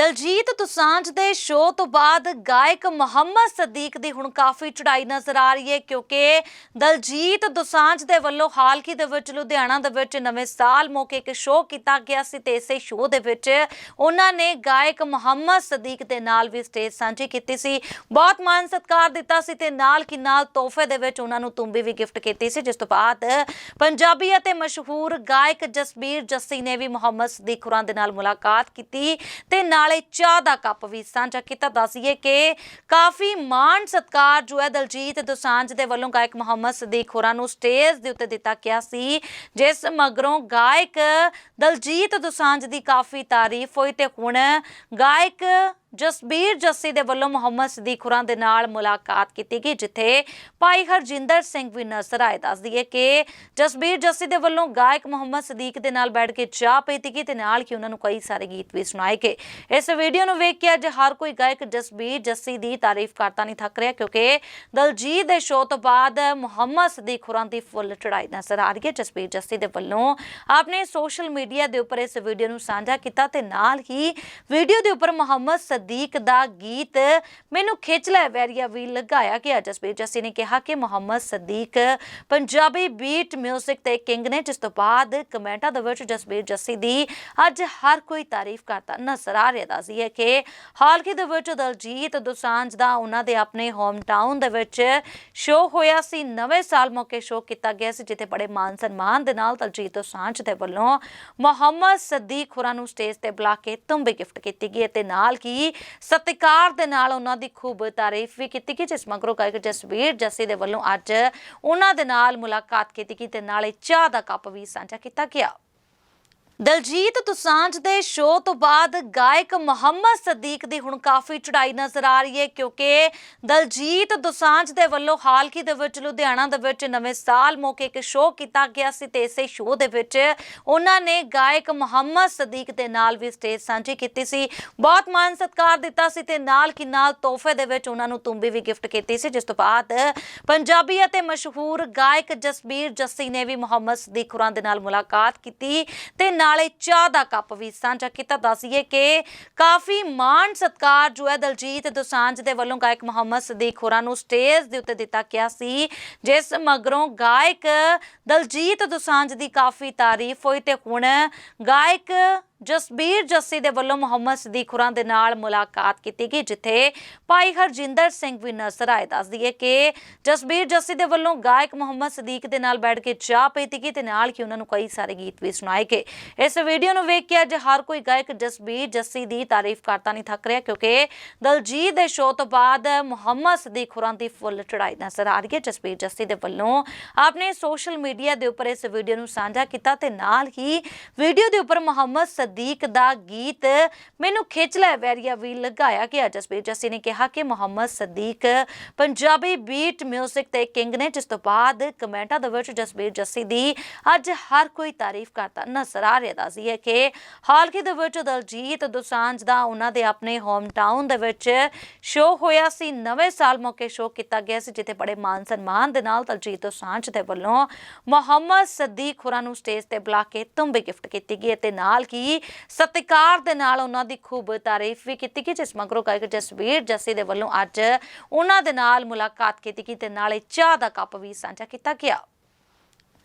ਦਲਜੀਤ ਦੋਸਾਂਝ ਦੇ ਸ਼ੋਅ ਤੋਂ ਬਾਅਦ ਗਾਇਕ ਮੁਹੰਮਦ ਸਦੀਕ ਦੀ ਹੁਣ ਕਾਫੀ ਚੜਾਈ ਨਜ਼ਰ ਆ ਰਹੀ ਹੈ, ਕਿਉਂਕਿ ਦਲਜੀਤ ਦੋਸਾਂਝ ਦੇ ਵੱਲੋਂ ਹਾਲ ਹੀ ਦੇ ਵਿੱਚ, ਲੁਧਿਆਣਾ ਦੇ ਵਿੱਚ ਨਵੇਂ ਸਾਲ ਮੌਕੇ ਇੱਕ ਸ਼ੋਅ ਕੀਤਾ ਗਿਆ ਸੀ ਤੇ ਇਸੇ ਸ਼ੋਅ ਦੇ ਵਿੱਚ ਉਹਨਾਂ ਨੇ ਗਾਇਕ ਮੁਹੰਮਦ ਸਦੀਕ ਦੇ ਨਾਲ ਵੀ ਸਟੇਜ ਸਾਂਝੀ ਕੀਤੀ ਸੀ। ਬਹੁਤ ਮਾਨ ਸਤਿਕਾਰ ਦਿੱਤਾ ਸੀ ਤੇ ਨਾਲ ਕੀ ਨਾਲ ਤੋਹਫੇ ਦੇ ਵਿੱਚ ਉਹਨਾਂ ਨੂੰ ਤੁੰਬੀ ਵੀ ਗਿਫਟ ਕੀਤੀ ਸੀ, ਜਿਸ ਤੋਂ ਬਾਅਦ ਪੰਜਾਬੀ ਅਤੇ ਮਸ਼ਹੂਰ ਗਾਇਕ ਜਸਬੀਰ ਜੱਸੀ ਨੇ ਵੀ ਮੁਹੰਮਦ ਸਦੀਕ ਹੁਰਾਂ ਦੇ ਨਾਲ ਮੁਲਾਕਾਤ ਕੀਤੀ ਤੇ ਨਾਲ ਚਾਹ ਦਾ ਕੱਪ ਵੀ ਸਾਂਝਾ ਕੀਤਾ। ਦੱਸੀਏ ਕਿ ਕਾਫੀ ਮਾਣ ਸਤਿਕਾਰ ਜੋ ਹੈ ਦਲਜੀਤ ਦੋਸਾਂਝ ਦੇ ਵੱਲੋਂ ਗਾਇਕ ਮੁਹੰਮਦ ਸਦੀਕ ਹੋਰਾਂ ਨੂੰ ਸਟੇਜ ਦੇ ਉੱਤੇ ਦਿੱਤਾ ਗਿਆ ਸੀ, ਜਿਸ ਮਗਰੋਂ ਗਾਇਕ ਦਲਜੀਤ ਦੋਸਾਂਝ ਦੀ ਕਾਫੀ ਤਾਰੀਫ ਹੋਈ ਤੇ ਹੁਣ ਗਾਇਕ ਜਸਬੀਰ ਜੱਸੀ ਦੇ ਵੱਲੋਂ ਮੁਹੰਮਦ ਸਦੀਕ ਹੁਰਾਂ ਦੇ ਨਾਲ ਮੁਲਾਕਾਤ ਕੀਤੀ ਗਈ, ਜਿੱਥੇ ਭਾਈ ਹਰਜਿੰਦਰ ਸਿੰਘ ਵੀ ਨਜ਼ਰ ਆਏ। ਦੱਸ ਦਈਏ ਕਿ ਜਸਬੀਰ ਜੱਸੀ ਦੇ ਵੱਲੋਂ ਗਾਇਕ ਮੁਹੰਮਦ ਸਦੀਕ ਦੇ ਨਾਲ ਬੈਠ ਕੇ ਚਾਹ ਪੀਤੀ ਗਈ ਤੇ ਨਾਲ ਹੀ ਉਹਨਾਂ ਨੂੰ ਕਈ ਸਾਰੇ ਗੀਤ ਵੀ ਸੁਣਾਏ ਗਏ। ਇਸ ਵੀਡੀਓ ਨੂੰ ਵੇਖ ਕੇ ਅੱਜ ਹਰ ਕੋਈ ਗਾਇਕ ਜਸਬੀਰ ਜੱਸੀ ਦੀ ਤਾਰੀਫ ਕਰਤਾ ਨਹੀਂ ਥੱਕ ਰਿਹਾ, ਕਿਉਂਕਿ ਦਲਜੀਤ ਦੇ ਸ਼ੋਅ ਤੋਂ ਬਾਅਦ ਮੁਹੰਮਦ ਸਦੀਕ ਹੁਰਾਂ ਦੀ ਫੁੱਲ ਚੜਾਈ ਨਜ਼ਰ ਆ ਰਹੀ ਹੈ। ਜਸਬੀਰ ਜੱਸੀ ਦੇ ਵੱਲੋਂ ਆਪਣੇ ਸੋਸ਼ਲ ਮੀਡੀਆ ਦੇ ਉੱਪਰ ਇਸ ਵੀਡੀਓ ਨੂੰ ਸਾਂਝਾ ਕੀਤਾ ਤੇ ਨਾਲ ਹੀ ਵੀਡੀਓ ਦੇ ਉੱਪਰ ਮੁਹੰਮਦ ਸਦੀਕ ਦਾ ਗੀਤ ਮੈਨੂੰ ਖਿੱਚ ਲੈ, ਵੈਰੀਆ ਵੀ ਲਗਾਇਆ ਗਿਆ ਜਸਬੀਰ ਜੱਸੀ ਨੇ ਕਿਹਾ ਕਿ ਮੁਹੰਮਦ ਸਦੀਕ ਪੰਜਾਬੀ ਬੀਟ 뮤직 ਤੇ ਕਿੰਗ ਨੇ, ਜਿਸ ਤੋਂ ਬਾਅਦ ਕਮੈਂਟਾਂ ਦੇ ਵਿੱਚ ਜਸਬੀਰ ਜੱਸੀ ਦੀ ਅੱਜ ਹਰ ਕੋਈ ਤਾਰੀਫ ਕਰਦਾ ਨਜ਼ਰ ਆ ਰਿਹਾ ਦੱਸਦੀ ਹੈ ਕਿ ਹਾਲ ਹੀ ਦੇ ਵਿੱਚ ਦਲਜੀਤ ਦੋਸਾਂਝ ਦਾ ਉਹਨਾਂ ਦੇ ਆਪਣੇ ਹੋਮ ਟਾਊਨ ਦੇ ਵਿੱਚ ਸ਼ੋਅ ਹੋਇਆ ਸੀ। ਨਵੇਂ ਸਾਲ ਮੌਕੇ ਸ਼ੋਅ ਕੀਤਾ ਗਿਆ ਸੀ, ਜਿੱਥੇ ਬੜੇ ਮਾਨ ਸਨਮਾਨ ਦੇ ਨਾਲ ਦਲਜੀਤ ਦੋਸਾਂਝ ਦੇ ਵੱਲੋਂ ਮੁਹੰਮਦ ਸਦੀਕ ਹੁਰਾਂ ਨੂੰ ਸਟੇਜ ਤੇ ਬੁਲਾ ਕੇ ਤੁੰਬੇ ਗਿਫਟ ਕੀਤੀ ਗਈ ਤੇ ਨਾਲ ਹੀ ਸਤਿਕਾਰ ਦੇ ਨਾਲ ਉਹਨਾਂ ਦੀ ਖੂਬ ਤਾਰੀਫ ਵੀ ਕੀਤੀ ਗਈ ਜਿਸ ਮਗਰੋਂ ਗਾਇਕ ਜਸਵੀਰ ਜੱਸੀ ਦੇ ਵੱਲੋਂ ਅੱਜ ਉਹਨਾਂ ਦੇ ਨਾਲ ਮੁਲਾਕਾਤ ਕੀਤੀ ਗਈ ਤੇ ਨਾਲੇ ਚਾਹ ਦਾ ਕੱਪ ਵੀ ਸਾਂਝਾ ਕੀਤਾ ਗਿਆ। ਦਲਜੀਤ ਦੋਸਾਂਝ ਦੇ ਸ਼ੋਅ ਤੋਂ ਬਾਅਦ ਗਾਇਕ ਮੁਹੰਮਦ ਸਦੀਕ ਦੀ ਹੁਣ ਕਾਫੀ ਚੜਾਈ ਨਜ਼ਰ ਆ ਰਹੀ ਹੈ, ਕਿਉਂਕਿ ਦਲਜੀਤ ਦੋਸਾਂਝ ਦੇ ਵੱਲੋਂ ਹਾਲ ਹੀ ਦੇ ਵਿੱਚ, ਲੁਧਿਆਣਾ ਦੇ ਵਿੱਚ ਨਵੇਂ ਸਾਲ ਮੌਕੇ ਇੱਕ ਸ਼ੋਅ ਕੀਤਾ ਗਿਆ ਸੀ ਤੇ ਇਸੇ ਸ਼ੋਅ ਦੇ ਵਿੱਚ ਉਹਨਾਂ ਨੇ ਗਾਇਕ ਮੁਹੰਮਦ ਸਦੀਕ ਦੇ ਨਾਲ ਵੀ ਸਟੇਜ ਸਾਂਝੀ ਕੀਤੀ ਸੀ। ਬਹੁਤ ਮਾਨ ਸਤਿਕਾਰ ਦਿੱਤਾ ਸੀ ਤੇ ਨਾਲ ਕੀ ਨਾਲ ਤੋਹਫੇ ਦੇ ਵਿੱਚ ਉਹਨਾਂ ਨੂੰ ਤੁੰਬੀ ਵੀ ਗਿਫਟ ਕੀਤੀ ਸੀ, ਜਿਸ ਤੋਂ ਬਾਅਦ ਪੰਜਾਬੀ ਅਤੇ ਮਸ਼ਹੂਰ ਗਾਇਕ ਜਸਬੀਰ ਜੱਸੀ ਨੇ ਵੀ ਮੁਹੰਮਦ ਸਦੀਕ ਹੁਰਾਂ ਦੇ ਨਾਲ ਮੁਲਾਕਾਤ ਕੀਤੀ ਤੇ ਨਾਲ ਚਾਹ ਦਾ ਕੱਪ ਵੀ ਸਾਂਝਾ ਕੀਤਾ। ਦੱਸੀਏ ਕਿ ਕਾਫੀ ਮਾਣ ਸਤਿਕਾਰ ਜੋ ਹੈ ਦਲਜੀਤ ਦੋਸਾਂਝ ਦੇ ਵੱਲੋਂ ਗਾਇਕ ਮੁਹੰਮਦ ਸਦੀਕ ਹੋਰਾਂ ਨੂੰ ਸਟੇਜ ਦੇ ਉੱਤੇ ਦਿੱਤਾ ਗਿਆ ਸੀ। ਜਿਸ ਮਗਰੋਂ ਗਾਇਕ ਦਲਜੀਤ ਦੋਸਾਂਝ ਦੀ ਕਾਫੀ ਤਾਰੀਫ ਹੋਈ ਤੇ ਹੁਣ ਗਾਇਕ ਜਸਬੀਰ ਜੱਸੀ ਦੇ ਵੱਲੋਂ ਮੁਹੰਮਦ ਸਦੀਕ ਹੁਰਾਂ ਦੇ ਨਾਲ ਮੁਲਾਕਾਤ ਕੀਤੀ ਗਈ, ਜਿੱਥੇ ਭਾਈ ਹਰਜਿੰਦਰ ਸਿੰਘ ਵੀ ਨਜ਼ਰ ਆਏ। ਦੱਸ ਦਈਏ ਕਿ ਜਸਬੀਰ ਜੱਸੀ ਦੇ ਵੱਲੋਂ ਗਾਇਕ ਮੁਹੰਮਦ ਸਦੀਕ ਦੇ ਨਾਲ ਬੈਠ ਕੇ ਚਾਹ ਪੀਤੀ ਗਈ ਤੇ ਨਾਲ ਹੀ ਉਹਨਾਂ ਨੂੰ ਕਈ ਸਾਰੇ ਗੀਤ ਵੀ ਸੁਣਾਏ ਗਏ। ਇਸ ਵੀਡੀਓ ਨੂੰ ਵੇਖ ਕੇ ਅੱਜ ਹਰ ਕੋਈ ਗਾਇਕ ਜਸਬੀਰ ਜੱਸੀ ਦੀ ਤਾਰੀਫ ਕਰਤਾ ਨਹੀਂ ਥੱਕ ਰਿਹਾ, ਕਿਉਂਕਿ ਦਲਜੀਤ ਦੇ ਸ਼ੋਅ ਤੋਂ ਬਾਅਦ ਮੁਹੰਮਦ ਸਦੀਕ ਹੁਰਾਂ ਦੀ ਫੁੱਲ ਚੜਾਈ ਨਜ਼ਰ ਆ ਰਹੀ ਹੈ। ਜਸਬੀਰ ਜੱਸੀ ਦੇ ਵੱਲੋਂ ਆਪਣੇ ਸੋਸ਼ਲ ਮੀਡੀਆ ਦੇ ਉੱਪਰ ਇਸ ਵੀਡੀਓ ਨੂੰ ਸਾਂਝਾ ਕੀਤਾ ਤੇ ਨਾਲ ਹੀ ਵੀਡੀਓ ਦੇ ਉੱਪਰ ਮੁਹੰਮਦ ਸਦੀਕ ਦਾ ਗੀਤ ਮੈਨੂੰ ਖਿੱਚ ਲੈ, ਵੈਰੀਆ ਵੀ ਲਗਾਇਆ ਗਿਆ ਜਸਬੀਰ ਜੱਸੀ ਨੇ ਕਿਹਾ ਕਿ ਮੁਹੰਮਦ ਸਦੀਕ ਪੰਜਾਬੀ ਬੀਟ 뮤직 ਤੇ ਕਿੰਗ ਨੇ, ਜਿਸ ਤੋਂ ਬਾਅਦ ਕਮੈਂਟਾਂ ਦੇ ਵਿੱਚ ਜਸਬੀਰ ਜੱਸੀ ਦੀ ਅੱਜ ਹਰ ਕੋਈ ਤਾਰੀਫ ਕਰਦਾ ਨਜ਼ਰ ਆ ਰਿਹਾ ਸੀ ਹੈ ਕਿ ਹਾਲ ਹੀ ਦੇ ਵਿੱਚ ਦਲਜੀਤ ਦੋਸਾਂਝ ਦਾ ਉਹਨਾਂ ਦੇ ਆਪਣੇ ਹੋਮ ਟਾਊਨ ਦੇ ਵਿੱਚ ਸ਼ੋਅ ਹੋਇਆ ਸੀ, ਨਵੇਂ ਸਾਲ ਮੌਕੇ ਸ਼ੋਅ ਕੀਤਾ ਗਿਆ ਸੀ, ਜਿੱਥੇ ਬੜੇ ਮਾਨ ਸਨਮਾਨ ਦੇ ਨਾਲ ਦਲਜੀਤ ਦੋਸਾਂਝ ਦੇ ਵੱਲੋਂ ਮੁਹੰਮਦ ਸਦੀਕ ਹੁਰਾਂ ਨੂੰ ਸਟੇਜ ਤੇ ਬੁਲਾ ਕੇ ਤੁੰਬੀ ਗਿਫਟ ਕੀਤੀ ਗਈ ਤੇ ਨਾਲ ਹੀ ਸਤਿਕਾਰ ਦੇ ਨਾਲ ਉਹਨਾਂ ਦੀ ਖੂਬ ਤਾਰੀਫ ਵੀ ਕੀਤੀ ਗਈ, ਜਿਸ ਮਗਰੋਂ ਗਾਇਕ ਜਸਵੀਰ ਜੱਸੀ ਦੇ ਵੱਲੋਂ ਅੱਜ ਉਹਨਾਂ ਦੇ ਨਾਲ ਮੁਲਾਕਾਤ ਕੀਤੀ ਗਈ ਤੇ ਨਾਲੇ ਚਾਹ ਦਾ ਕੱਪ ਵੀ ਸਾਂਝਾ ਕੀਤਾ ਗਿਆ।